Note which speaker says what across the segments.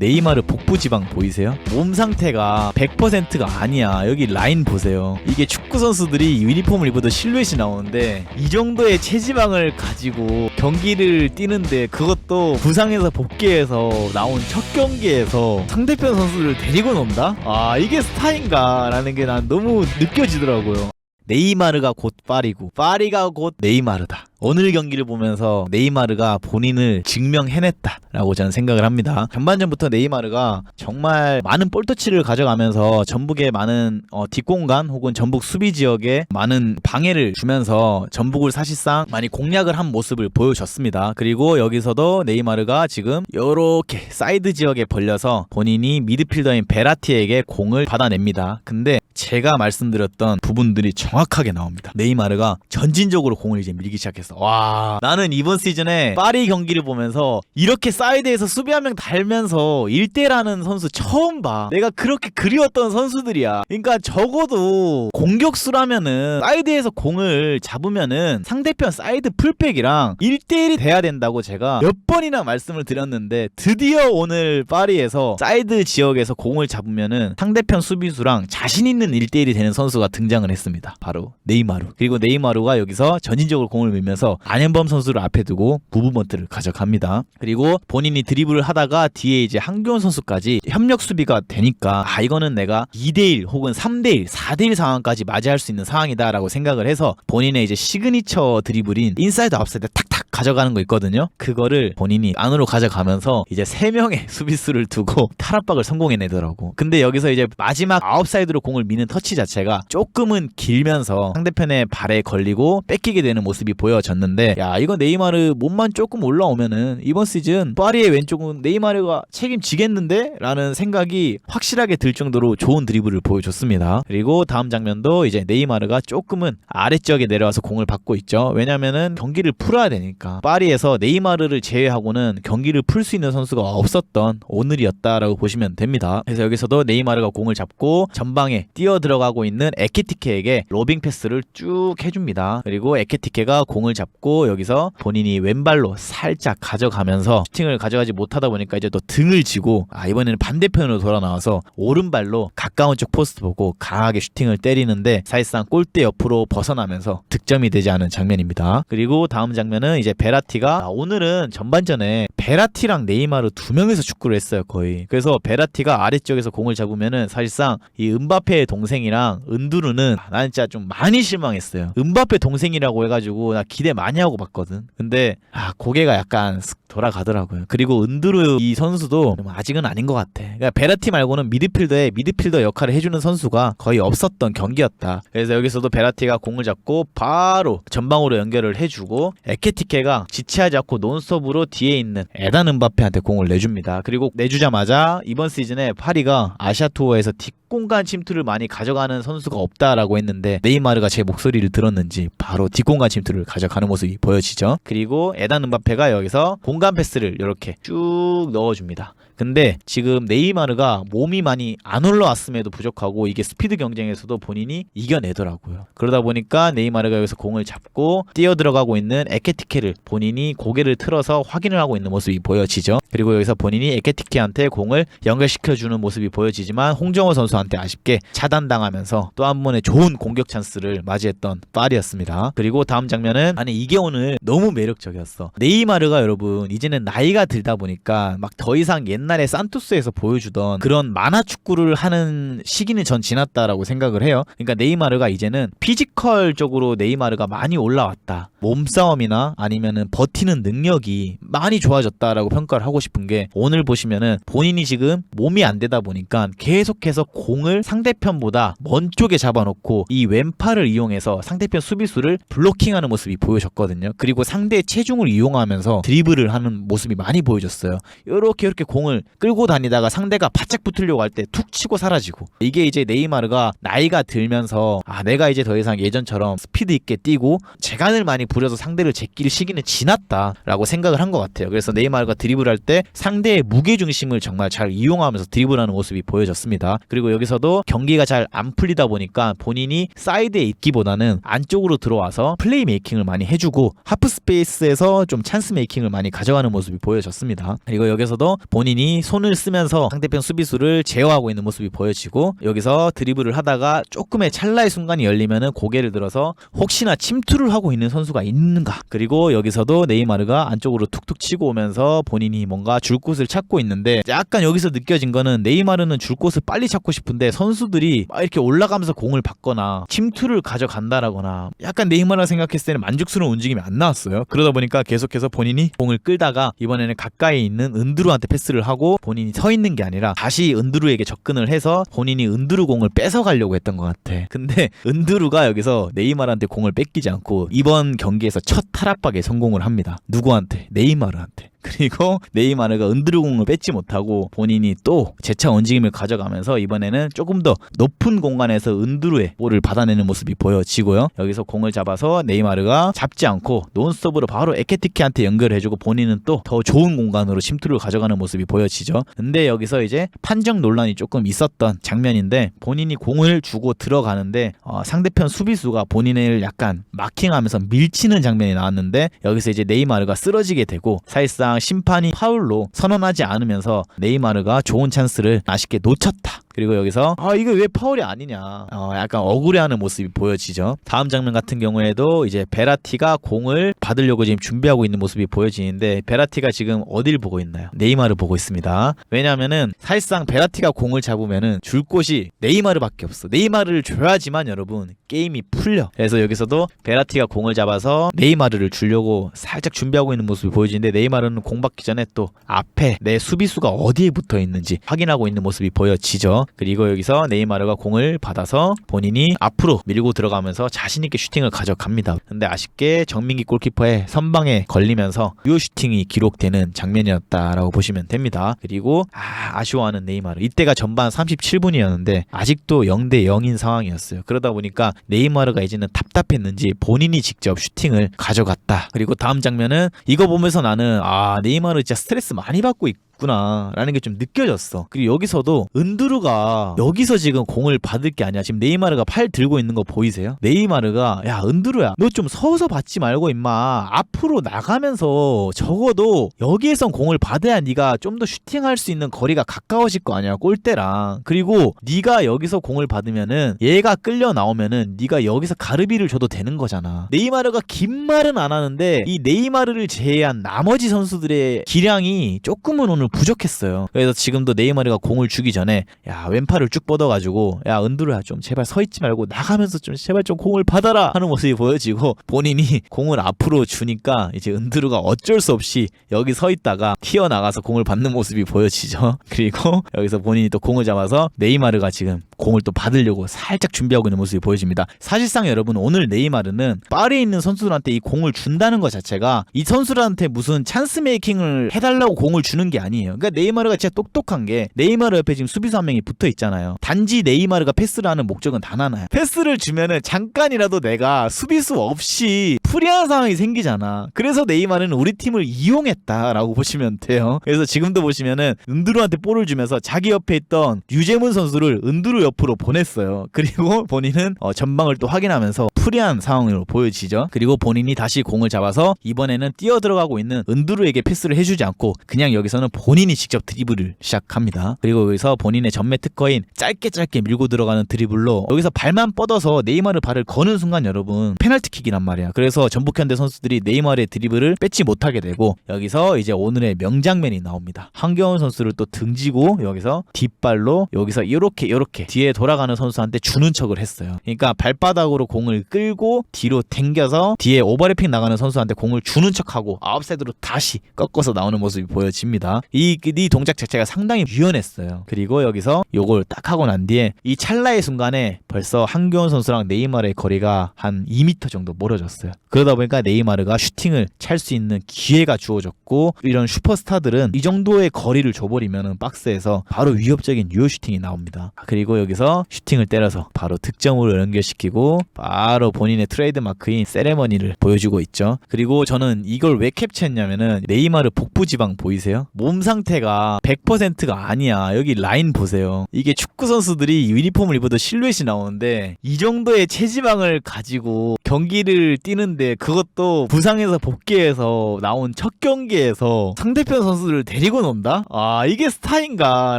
Speaker 1: 네이마르 복부 지방 보이세요? 몸 상태가 100%가 아니야. 여기 라인 보세요. 이게 축구 선수들이 유니폼을 입어도 실루엣이 나오는데 이 정도의 체지방을 가지고 경기를 뛰는데 그것도 부상에서 복귀해서 나온 첫 경기에서 상대편 선수를 데리고 논다? 아 이게 스타인가라는 게 난 너무 느껴지더라고요. 네이마르가 곧 파리고 파리가 곧 네이마르다. 오늘 경기를 보면서 네이마르가 본인을 증명해냈다라고 저는 생각을 합니다. 전반전부터 네이마르가 정말 많은 볼터치를 가져가면서 전북의 많은 어, 뒷공간 혹은 전북 수비 지역에 많은 방해를 주면서 전북을 사실상 많이 공략을 한 모습을 보여줬습니다. 그리고 여기서도 네이마르가 지금 이렇게 사이드 지역에 벌려서 본인이 미드필더인 베라티에게 공을 받아냅니다. 근데 제가 말씀드렸던 부분들이 정확하게 나옵니다. 네이마르가 전진적으로 공을 이제 밀기 시작했어. 와, 나는 이번 시즌에 파리 경기를 보면서 이렇게 사이드에서 수비 한 명 달면서 1대라는 선수 처음 봐. 내가 그렇게 그리웠던 선수들이야. 그러니까 적어도 공격수라면은 사이드에서 공을 잡으면은 상대편 사이드 풀백이랑 1대1이 돼야 된다고 제가 몇 번이나 말씀을 드렸는데 드디어 오늘 파리에서 사이드 지역에서 공을 잡으면은 상대편 수비수랑 자신 있는 1대1이 되는 선수가 등장을 했습니다. 바로 네이마루. 그리고 네이마루가 여기서 전진적으로 공을 밀면서 안현범 선수를 앞에 두고 무브먼트를 가져갑니다. 그리고 본인이 드리블을 하다가 뒤에 이제 한교원 선수까지 협력 수비가 되니까 아 이거는 내가 2대1 혹은 3대1, 4대1 상황까지 맞이할 수 있는 상황이다라고 생각을 해서 본인의 이제 시그니처 드리블인 인사이드 아웃사이드 탁탁 가져가는 거 있거든요. 그거를 본인이 안으로 가져가면서 이제 세 명의 수비수를 두고 탈압박을 성공해내더라고. 근데 여기서 이제 마지막 아웃사이드로 공을 미는 터치 자체가 조금은 길면서 상대편의 발에 걸리고 뺏기게 되는 모습이 보여졌는데 야 이거 네이마르 몸만 조금 올라오면은 이번 시즌 파리의 왼쪽은 네이마르가 책임지겠는데? 라는 생각이 확실하게 들 정도로 좋은 드리블을 보여줬습니다. 그리고 다음 장면도 이제 네이마르가 조금은 아래쪽에 내려와서 공을 받고 있죠. 왜냐면은 경기를 풀어야 되니까 파리에서 네이마르를 제외하고는 경기를 풀 수 있는 선수가 없었던 오늘이었다라고 보시면 됩니다. 그래서 여기서도 네이마르가 공을 잡고 전방에 뛰어 들어가고 있는 에케티케에게 로빙 패스를 쭉 해줍니다. 그리고 에케티케가 공을 잡고 여기서 본인이 왼발로 살짝 가져가면서 슈팅을 가져가지 못하다 보니까 이제 또 등을 지고 아 이번에는 반대편으로 돌아 나와서 오른발로 가까운 쪽 포스트 보고 강하게 슈팅을 때리는데 사실상 골대 옆으로 벗어나면서 득점이 되지 않은 장면입니다. 그리고 다음 장면은 이제 베라티가 아, 오늘은 전반전에 베라티랑 네이마르 두 명이서 축구를 했어요 거의. 그래서 베라티가 아래쪽에서 공을 잡으면은 사실상 이 은바페의 동생이랑 은두루는 아, 나는 진짜 좀 많이 실망했어요. 은바페 동생이라고 해가지고 나 기대 많이 하고 봤거든. 근데 아 고개가 약간 쓱 돌아가더라고요. 그리고 은두루 이 선수도 좀 아직은 아닌 것 같아. 그러니까 베라티 말고는 미드필더에 미드필더 역할을 해주는 선수가 거의 없었던 경기였다. 그래서 여기서도 베라티가 공을 잡고 바로 전방으로 연결을 해주고 에케티케 가 지체하지 않고 논스톱으로 뒤에 있는 에단 은바페한테 공을 내줍니다. 그리고 내주자마자 이번 시즌에 파리가 아시아 투어에서 뒷 공간 침투를 많이 가져가는 선수가 없다라고 했는데 네이마르가 제 목소리를 들었는지 바로 뒷공간 침투를 가져가는 모습이 보여지죠. 그리고 에단 은바페가 여기서 공간 패스를 이렇게 쭉 넣어줍니다. 근데 지금 네이마르가 몸이 많이 안 올라왔음에도 부족하고 이게 스피드 경쟁에서도 본인이 이겨내더라고요. 그러다 보니까 네이마르가 여기서 공을 잡고 뛰어 들어가고 있는 에케티케를 본인이 고개를 틀어서 확인을 하고 있는 모습이 보여지죠. 그리고 여기서 본인이 에케티케한테 공을 연결시켜주는 모습이 보여지지만 홍정호 선수 한테 아쉽게 차단당하면서 또 한 번의 좋은 공격 찬스를 맞이했던 파리였습니다. 그리고 다음 장면은 아니 이게 오늘 너무 매력적이었어. 네이마르가 여러분 이제는 나이가 들다 보니까 막 더 이상 옛날에 산토스에서 보여주던 그런 만화 축구를 하는 시기는 전 지났다라고 생각을 해요. 그러니까 네이마르가 이제는 피지컬적으로 네이마르가 많이 올라왔다. 몸싸움이나 아니면은 버티는 능력이 많이 좋아졌다라고 평가를 하고 싶은 게 오늘 보시면은 본인이 지금 몸이 안 되다 보니까 계속해서 공을 상대편보다 먼 쪽에 잡아놓고 이 왼팔을 이용해서 상대편 수비수를 블로킹하는 모습이 보여졌거든요. 그리고 상대의 체중을 이용하면서 드리블을 하는 모습이 많이 보여졌어요. 이렇게 이렇게 공을 끌고 다니다가 상대가 바짝 붙으려고 할 때 툭 치고 사라지고 이게 이제 네이마르가 나이가 들면서 아 내가 이제 더 이상 예전처럼 스피드 있게 뛰고 재간을 많이 부려서 상대를 제낄 시기는 지났다라고 생각을 한 것 같아요. 그래서 네이마르가 드리블할 때 상대의 무게 중심을 정말 잘 이용하면서 드리블하는 모습이 보여졌습니다. 그리고 여기서도 경기가 잘 안 풀리다 보니까 본인이 사이드에 있기보다는 안쪽으로 들어와서 플레이 메이킹을 많이 해주고 하프 스페이스에서 좀 찬스 메이킹을 많이 가져가는 모습이 보여졌습니다. 그리고 여기서도 본인이 손을 쓰면서 상대편 수비수를 제어하고 있는 모습이 보여지고 여기서 드리블을 하다가 조금의 찰나의 순간이 열리면은 고개를 들어서 혹시나 침투를 하고 있는 선수가 있는가 그리고 여기서도 네이마르가 안쪽으로 툭툭 치고 오면서 본인이 뭔가 줄 곳을 찾고 있는데 약간 여기서 느껴진 거는 네이마르는 줄 곳을 빨리 찾고 싶 은데 선수들이 막 이렇게 올라가면서 공을 받거나 침투를 가져간다라거나 약간 네이마르가 생각했을 때는 만족스러운 움직임이 안 나왔어요. 그러다 보니까 계속해서 본인이 공을 끌다가 이번에는 가까이 있는 은드루한테 패스를 하고 본인이 서 있는 게 아니라 다시 은드루에게 접근을 해서 본인이 은드루 공을 뺏어 가려고 했던 것 같아. 근데 은드루가 여기서 네이마르한테 공을 뺏기지 않고 이번 경기에서 첫 탈압박에 성공을 합니다. 누구한테? 네이마르한테. 그리고 네이마르가 은드르공을 뺏지 못하고 본인이 또 재차 움직임을 가져가면서 이번에는 조금 더 높은 공간에서 은드루의 볼을 받아내는 모습이 보여지고요. 여기서 공을 잡아서 네이마르가 잡지 않고 논스톱으로 바로 에케티키한테 연결해주고 본인은 또 더 좋은 공간으로 침투를 가져가는 모습이 보여지죠. 근데 여기서 이제 판정 논란이 조금 있었던 장면인데 본인이 공을 주고 들어가는데 어, 상대편 수비수가 본인을 약간 마킹하면서 밀치는 장면이 나왔는데 여기서 이제 네이마르가 쓰러지게 되고 사실상 심판이 파울로 선언하지 않으면서 네이마르가 좋은 찬스를 아쉽게 놓쳤다. 그리고 여기서 아 이거 왜 파울이 아니냐. 어, 약간 억울해하는 모습이 보여지죠. 다음 장면 같은 경우에도 이제 베라티가 공을 받으려고 지금 준비하고 있는 모습이 보여지는데 베라티가 지금 어딜 보고 있나요? 네이마르 보고 있습니다. 왜냐하면은 사실상 베라티가 공을 잡으면은 줄 곳이 네이마르밖에 없어. 네이마르를 줘야지만 여러분 게임이 풀려. 그래서 여기서도 베라티가 공을 잡아서 네이마르를 주려고 살짝 준비하고 있는 모습이 보여지는데 네이마르는 공 받기 전에 또 앞에 내 수비수가 어디에 붙어 있는지 확인하고 있는 모습이 보여지죠 그리고 여기서 네이마르가 공을 받아서 본인이 앞으로 밀고 들어가면서 자신 있게 슈팅을 가져갑니다. 근데 아쉽게 정민기 골키퍼의 선방에 걸리면서 유효 슈팅이 기록되는 장면이었다라고 보시면 됩니다. 그리고 아, 아쉬워하는 네이마르. 이때가 전반 37분이었는데 아직도 0대 0인 상황이었어요. 그러다 보니까 네이마르가 이제는 답답했는지 본인이 직접 슈팅을 가져갔다. 그리고 다음 장면은 이거 보면서 나는 아 네이마르 진짜 스트레스 많이 받고 있 구나라는 게 좀 느껴졌어. 그리고 여기서도 은드루가 여기서 지금 공을 받을 게 아니야. 지금 네이마르가 팔 들고 있는 거 보이세요? 네이마르가 야 은드루야 너 좀 서서 받지 말고 임마 앞으로 나가면서 적어도 여기에선 공을 받아야 네가 좀 더 슈팅할 수 있는 거리가 가까워질 거 아니야 골대랑 그리고 네가 여기서 공을 받으면은 얘가 끌려 나오면은 네가 여기서 가르비를 줘도 되는 거잖아 네이마르가 긴 말은 안 하는데 이 네이마르를 제외한 나머지 선수들의 기량이 조금은 오늘 부족했어요. 그래서 지금도 네이마르가 공을 주기 전에 야 왼팔을 쭉 뻗어가지고 야 은드루야 좀 제발 서 있지 말고 나가면서 좀 제발 좀 공을 받아라 하는 모습이 보여지고 본인이 공을 앞으로 주니까 이제 은드루가 어쩔 수 없이 여기 서 있다가 튀어나가서 공을 받는 모습이 보여지죠. 그리고 여기서 본인이 또 공을 잡아서 네이마르가 지금 공을 또 받으려고 살짝 준비하고 있는 모습이 보여집니다. 사실상 여러분 오늘 네이마르는 파리에 있는 선수들한테 이 공을 준다는 것 자체가 이 선수들한테 무슨 찬스 메이킹을 해달라고 공을 주는 게 아니에요. 그러니까 네이마르가 진짜 똑똑한 게 네이마르 옆에 지금 수비수 한 명이 붙어 있잖아요. 단지 네이마르가 패스를 하는 목적은 단 하나야. 패스를 주면은 잠깐이라도 내가 수비수 없이 프리한 상황이 생기잖아. 그래서 네이마르는 우리 팀을 이용했다라고 보시면 돼요. 그래서 지금도 보시면은 은드루한테 볼을 주면서 자기 옆에 있던 유재문 선수를 은드루 옆으로 보냈어요. 그리고 본인은 어, 전방을 또 확인하면서 프리한 상황으로 보여지죠. 그리고 본인이 다시 공을 잡아서 이번에는 뛰어 들어가고 있는 은드루에게 패스를 해주지 않고 그냥 여기서는 본인이 직접 드리블을 시작합니다. 그리고 여기서 본인의 전매 특허인 짧게 짧게 밀고 들어가는 드리블로 여기서 발만 뻗어서 네이마르 발을 거는 순간 여러분 페널티킥이란 말이야. 그래서 전북현대 선수들이 네이마르의 드리블을 뺏지 못하게 되고 여기서 이제 오늘의 명장면이 나옵니다. 황경훈 선수를 또 등지고 여기서 뒷발로 여기서 이렇게 이렇게 뒤에 돌아가는 선수한테 주는 척을 했어요. 그러니까 발바닥으로 공을 끌고 뒤로 당겨서 뒤에 오버래핑 나가는 선수한테 공을 주는 척하고 아웃사이드로 다시 꺾어서 나오는 모습이 보여집니다. 이, 이 동작 자체가 상당히 유연했어요. 그리고 여기서 요걸 딱 하고 난 뒤에 이 찰나의 순간에 벌써 한교원 선수랑 네이마르의 거리가 한 2m 정도 멀어졌어요. 그러다 보니까 네이마르가 슈팅을 찰 수 있는 기회가 주어졌고 이런 슈퍼스타들은 이 정도의 거리를 줘버리면 박스에서 바로 위협적인 유효 슈팅이 나옵니다. 그리고 여기서 슈팅을 때려서 바로 득점으로 연결시키고 바로 본인의 트레이드 마크인 세레머니를 보여주고 있죠. 그리고 저는 이걸 왜 캡처했냐면은 네이마르 복부 지방 보이세요? 몸 상태가 100%가 아니야. 여기 라인 보세요. 이게 축구 선수들이 유니폼을 입어도 실루엣이 나오는데 이 정도의 체지방을 가지고 경기를 뛰는데 경기인데 그것도 부상에서 복귀해서 나온 첫 경기에서 상대편 선수를 데리고 논다? 아 이게 스타인가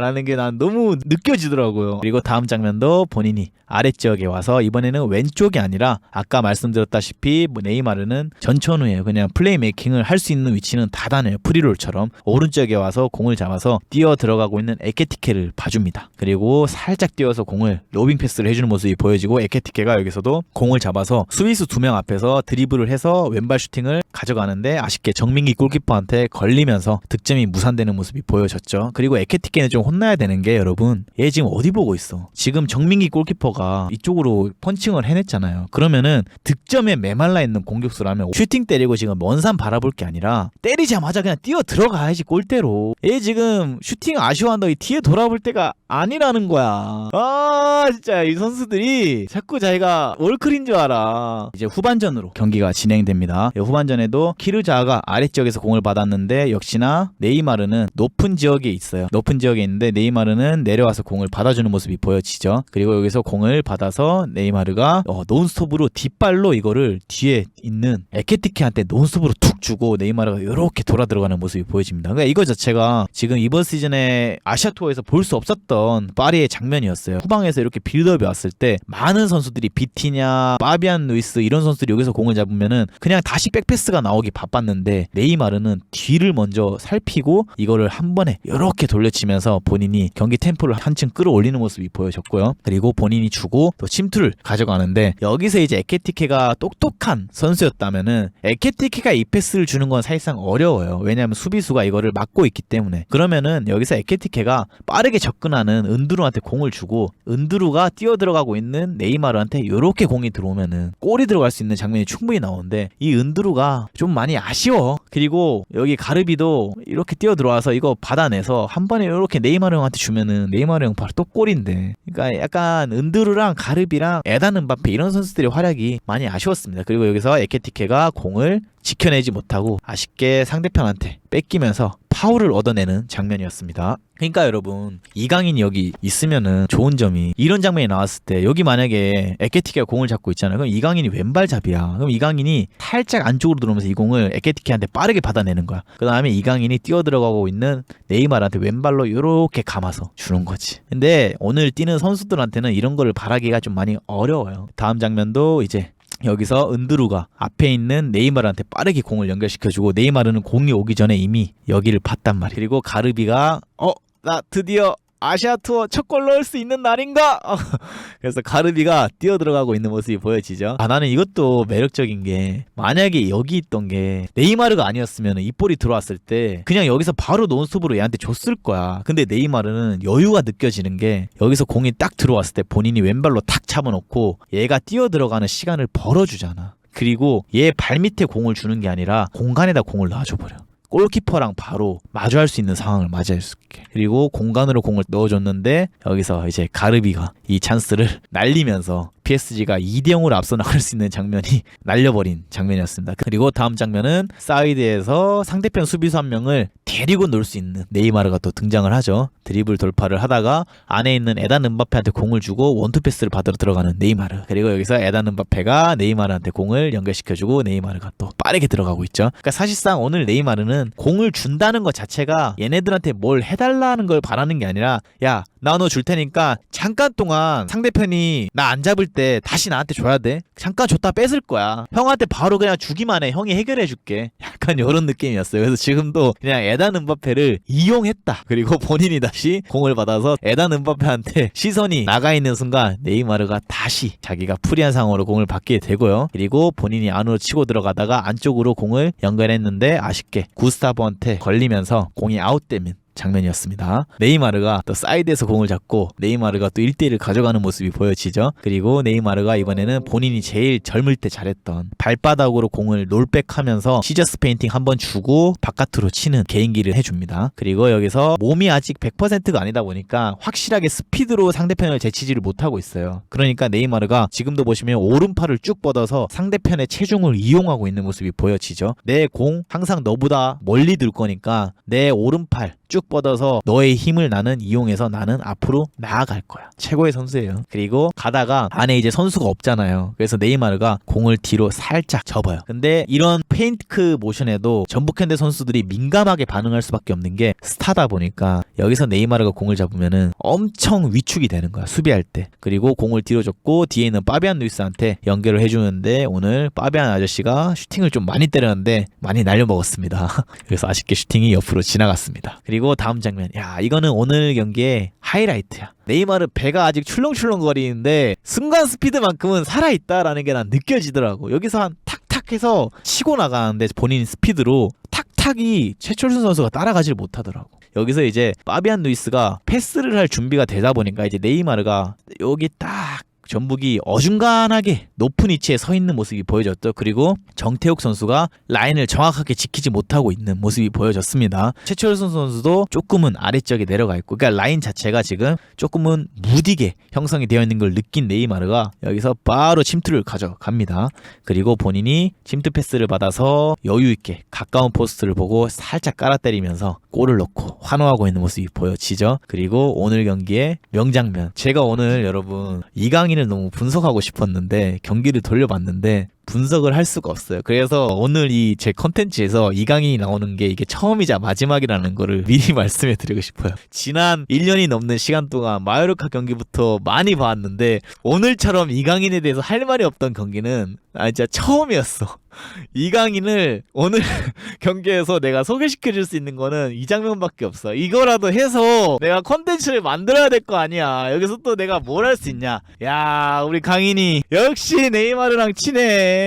Speaker 1: 라는 게 난 너무 느껴지더라고요. 그리고 다음 장면도 본인이 아래지역에 와서 이번에는 왼쪽이 아니라 아까 말씀드렸다시피 뭐 네이마르는 전천후에 그냥 플레이메이킹을 할 수 있는 위치는 다단해요 프리롤처럼 오른쪽에 와서 공을 잡아서 뛰어 들어가고 있는 에케티케를 봐줍니다. 그리고 살짝 뛰어서 공을 로빙 패스를 해주는 모습이 보여지고 에케티케가 여기서도 공을 잡아서 수비수 두명 앞에서 드리블을 해서 왼발 슈팅을 가져가는데 아쉽게 정민기 골키퍼한테 걸리면서 득점이 무산되는 모습이 보여졌죠. 그리고 에케티케는 좀 혼나야 되는 게 여러분 얘 지금 어디 보고 있어? 지금 정민기 골키퍼가 이쪽으로 펀칭을 해냈잖아요. 그러면은 득점에 메말라 있는 공격수라면 슈팅 때리고 지금 먼산 바라볼 게 아니라 때리자마자 그냥 뛰어 들어가야지 골대로. 얘 지금 슈팅 아쉬워한다고 뒤에 돌아볼 때가 아니라는 거야. 아 진짜 이 선수들이 자꾸 자기가 월클인 줄 알아. 이제 후반전으로 경기가 진행됩니다. 이 후반전에도 키르자가 아래쪽에서 공을 받았는데 역시나 네이마르는 높은 지역에 있어요. 높은 지역에 있는데 네이마르는 내려와서 공을 받아주는 모습이 보여지죠. 그리고 여기서 공을 받아서 네이마르가 어, 논스톱으로 뒷발로 이거를 뒤에 있는 에케티케한테 논스톱으로 툭 주고 네이마르가 이렇게 돌아 들어가는 모습이 보여집니다. 그러니까 이거 자체가 지금 이번 시즌에 아시아 투어에서 볼 수 없었던 파리의 장면이었어요. 후방에서 이렇게 빌드업이 왔을 때 많은 선수들이 비티냐, 파비안 루이스 이런 선수들이 여기서 공을 잡으면은 그냥 다시 백패스가 나오기 바빴는데 네이마르는 뒤를 먼저 살피고 이거를 한 번에 이렇게 돌려치면서 본인이 경기 템포를 한층 끌어올리는 모습이 보여졌고요. 그리고 본인이 주고 또 침투를 가져가는데 여기서 이제 에케티케가 똑똑한 선수였다면은 에케티케가 이 패스를 주는 건 사실상 어려워요. 왜냐하면 수비수가 이거를 막고 있기 때문에. 그러면은 여기서 에케티케가 빠르게 접근하는 은두루한테 공을 주고 은두루가 뛰어 들어가고 있는 네이마르한테 이렇게 공이 들어오면은 골이 들어갈 수 있는 장면이 충분히 나오는데 이 은두루가 좀 많이 아쉬워. 그리고 여기 가르비도 이렇게 뛰어 들어와서 이거 받아내서 한 번에 이렇게 네이마르 형한테 주면은 네이마르 형 바로 또 골인데. 그러니까 약간 은두루 랑 가르비랑 에단 은바페 이런 선수들의 활약이 많이 아쉬웠습니다. 그리고 여기서 에케티케가 공을 지켜내지 못하고 아쉽게 상대편한테 뺏기면서 파울을 얻어내는 장면이었습니다. 그러니까 여러분 이강인이 여기 있으면은 좋은 점이 이런 장면이 나왔을 때 여기 만약에 에케티케가 공을 잡고 있잖아요. 그럼 이강인이 왼발잡이야. 그럼 이강인이 살짝 안쪽으로 들어오면서 이 공을 에케티케한테 빠르게 받아내는 거야. 그 다음에 이강인이 뛰어 들어가고 있는 네이마르한테 왼발로 이렇게 감아서 주는 거지. 근데 오늘 뛰는 선수들한테는 이런 거를 바라기가 좀 많이 어려워요. 다음 장면도 이제 여기서 은드루가 앞에 있는 네이마르한테 빠르게 공을 연결시켜주고 네이마르는 공이 오기 전에 이미 여기를 봤단 말이야. 그리고 가르비가 어 나 드디어 아시아 투어 첫 골 넣을 수 있는 날인가? 그래서 가르비가 뛰어 들어가고 있는 모습이 보여지죠. 아 나는 이것도 매력적인 게 만약에 여기 있던 게 네이마르가 아니었으면 이 볼이 들어왔을 때 그냥 여기서 바로 논스톱으로 얘한테 줬을 거야. 근데 네이마르는 여유가 느껴지는 게 여기서 공이 딱 들어왔을 때 본인이 왼발로 탁 잡아놓고 얘가 뛰어 들어가는 시간을 벌어주잖아. 그리고 얘 발밑에 공을 주는 게 아니라 공간에다 공을 놔줘 버려. 골키퍼랑 바로 마주할 수 있는 상황을 맞이할 수 있게. 그리고 공간으로 공을 넣어줬는데 여기서 이제 가르비가 이 찬스를 날리면서 PSG가 2대 0으로 앞서 나갈 수 있는 장면이 날려버린 장면이었습니다. 그리고 다음 장면은 사이드에서 상대편 수비수 한 명을 데리고 놀 수 있는 네이마르가 또 등장을 하죠. 드리블 돌파를 하다가 안에 있는 에단 은바페한테 공을 주고 원투 패스를 받으러 들어가는 네이마르. 그리고 여기서 에단 은바페가 네이마르한테 공을 연결시켜주고 네이마르가 또 빠르게 들어가고 있죠. 그러니까 사실상 오늘 네이마르는 공을 준다는 것 자체가 얘네들한테 뭘 해달라는 걸 바라는 게 아니라 야 나 너 줄 테니까 잠깐 동안 상대편이 나 안 잡을 때 다시 나한테 줘야 돼. 잠깐 줬다 뺏을 거야. 형한테 바로 그냥 주기만 해. 형이 해결해 줄게. 약간 이런 느낌이었어요. 그래서 지금도 그냥 에단 은바페를 이용했다. 그리고 본인이 다시 공을 받아서 에단 은바페한테 시선이 나가 있는 순간 네이마르가 다시 자기가 프리한 상황으로 공을 받게 되고요. 그리고 본인이 안으로 치고 들어가다가 안쪽으로 공을 연결했는데 아쉽게 구스타보한테 걸리면서 공이 아웃되면 장면이었습니다. 네이마르가 또 사이드에서 공을 잡고 네이마르가 또 1대1을 가져가는 모습이 보여지죠. 그리고 네이마르가 이번에는 본인이 제일 젊을 때 잘했던 발바닥으로 공을 롤백하면서 시저스 페인팅 한 번 주고 바깥으로 치는 개인기를 해줍니다. 그리고 여기서 몸이 아직 100%가 아니다 보니까 확실하게 스피드로 상대편을 제치지를 못하고 있어요. 그러니까 네이마르가 지금도 보시면 오른팔을 쭉 뻗어서 상대편의 체중을 이용하고 있는 모습이 보여지죠. 내 공 항상 너보다 멀리 들 거니까 내 오른팔 쭉쫙 뻗어서 너의 힘을 나는 이용해서 나는 앞으로 나아갈 거야. 최고의 선수예요. 그리고 가다가 안에 이제 선수가 없잖아요. 그래서 네이마르가 공을 뒤로 살짝 접어요. 근데 이런 페인트 모션에도 전북 현대 선수들이 민감하게 반응할 수밖에 없는 게 스타다 보니까 여기서 네이마르가 공을 잡으면은 엄청 위축이 되는 거야. 수비할 때. 그리고 공을 뒤로 줬고 뒤에 있는 파비안 루이스한테 연결을 해주는데 오늘 파비안 아저씨가 슈팅을 좀 많이 때렸는데 많이 날려먹었습니다. 그래서 아쉽게 슈팅이 옆으로 지나갔습니다. 그리고 다음 장면. 야, 이거는 오늘 경기의 하이라이트야. 네이마르 배가 아직 출렁출렁거리는데 순간 스피드만큼은 살아있다라는 게 난 느껴지더라고. 여기서 한 탁탁 해서 치고 나가는데 본인 스피드로 탁탁이 최철수 선수가 따라가질 못하더라고. 여기서 이제 파비안 루이스가 패스를 할 준비가 되다 보니까 이제 네이마르가 여기 딱 전북이 어중간하게 높은 위치에 서 있는 모습이 보여졌죠. 그리고 정태욱 선수가 라인을 정확하게 지키지 못하고 있는 모습이 보여졌습니다. 최철선 선수도 조금은 아래쪽에 내려가 있고, 그러니까 라인 자체가 지금 조금은 무디게 형성이 되어 있는 걸 느낀 네이마르가 여기서 바로 침투를 가져갑니다. 그리고 본인이 침투 패스를 받아서 여유 있게 가까운 포스트를 보고 살짝 깔아 때리면서 골을 넣고 환호하고 있는 모습이 보여지죠. 그리고 오늘 경기의 명장면. 제가 오늘 여러분 이강인 을 너무 분석하고 싶었는데 경기를 돌려봤는데 분석을 할 수가 없어요. 그래서 오늘 이 제 컨텐츠에서 이강인이 나오는 게 이게 처음이자 마지막이라는 거를 미리 말씀해 드리고 싶어요. 지난 1년이 넘는 시간 동안 마요르카 경기부터 많이 봐왔는데 오늘처럼 이 강인에 대해서 할 말이 없던 경기는 아 진짜 처음이었어. 이 강인을 오늘 경기에서 내가 소개시켜 줄 수 있는 거는 이 장면밖에 없어. 이거라도 해서 내가 컨텐츠를 만들어야 될 거 아니야. 여기서 또 내가 뭘 할 수 있냐. 야, 우리 강인이 역시 네이마르랑 친해.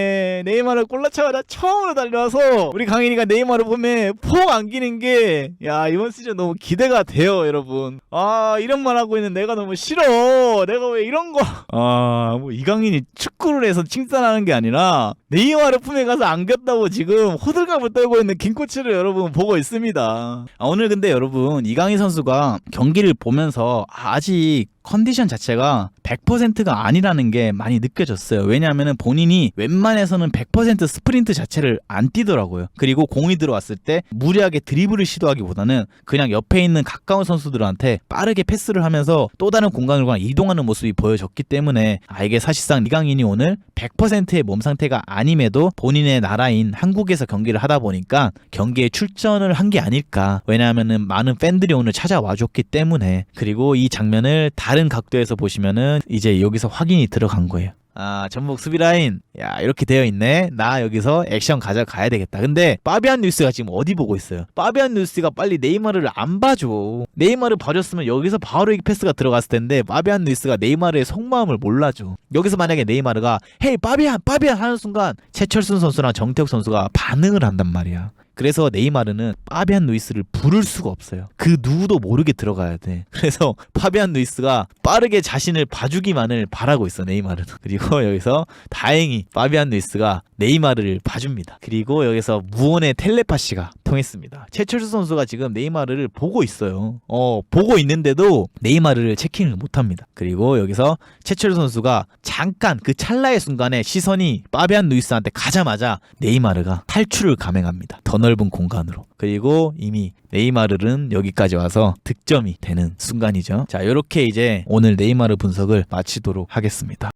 Speaker 1: 네이마르 골라차마자 처음으로 달려와서 우리 강인이가 네이마르 보면 폭 안기는 게 야, 이번 시즌 너무 기대가 돼요, 여러분. 아, 이런 말 하고 있는 내가 너무 싫어. 내가 왜 이런 거 아, 뭐 이강인이 축구를 해서 칭찬하는 게 아니라 네이마르 품에 가서 안겼다고 지금 호들갑을 떨고 있는 김코치를 여러분 보고 있습니다. 아, 오늘 근데 여러분 이강인 선수가 경기를 보면서 아직 컨디션 자체가 100%가 아니라는 게 많이 느껴졌어요. 왜냐하면 본인이 웬만해서는 100% 스프린트 자체를 안 뛰더라고요. 그리고 공이 들어왔을 때 무리하게 드리블을 시도하기보다는 그냥 옆에 있는 가까운 선수들한테 빠르게 패스를 하면서 또 다른 공간으로 이동하는 모습이 보여졌기 때문에 아 이게 사실상 이강인이 오늘 100%의 몸 상태가 아님에도 본인의 나라인 한국에서 경기를 하다 보니까 경기에 출전을 한 게 아닐까. 왜냐하면은 많은 팬들이 오늘 찾아와 줬기 때문에 그리고 이 장면을 다른 각도에서 보시면은 이제 여기서 확인이 들어간 거예요. 아, 전북 수비 라인. 야, 이렇게 되어 있네. 나 여기서 액션 가져가야 되겠다. 근데 파비안 뉴스가 지금 어디 보고 있어요? 파비안 뉴스가 빨리 네이마르를 안 봐줘. 네이마르 봐줬으면 여기서 바로 이 패스가 들어갔을 텐데 파비안 뉴스가 네이마르의 속마음을 몰라줘. 여기서 만약에 네이마르가 헤이 파비안, 파비안 하는 순간 최철순 선수랑 정태욱 선수가 반응을 한단 말이야. 그래서 네이마르는 파비안 루이스를 부를 수가 없어요. 그 누구도 모르게 들어가야 돼. 그래서 파비안 루이스가 빠르게 자신을 봐주기만을 바라고 있어 네이마르는. 그리고 여기서 다행히 파비안 루이스가 네이마르를 봐줍니다. 그리고 여기서 무언의 텔레파시가 통했습니다. 최철수 선수가 지금 네이마르를 보고 있어요. 어 보고 있는데도 네이마르를 체킹을 못합니다. 그리고 여기서 최철수 선수가 잠깐 그 찰나의 순간에 시선이 파비안 루이스한테 가자마자 네이마르가 탈출을 감행합니다. 더 넓은 공간으로. 그리고 이미 네이마르는 여기까지 와서 득점이 되는 순간이죠. 자, 이렇게 이제 오늘 네이마르 분석을 마치도록 하겠습니다.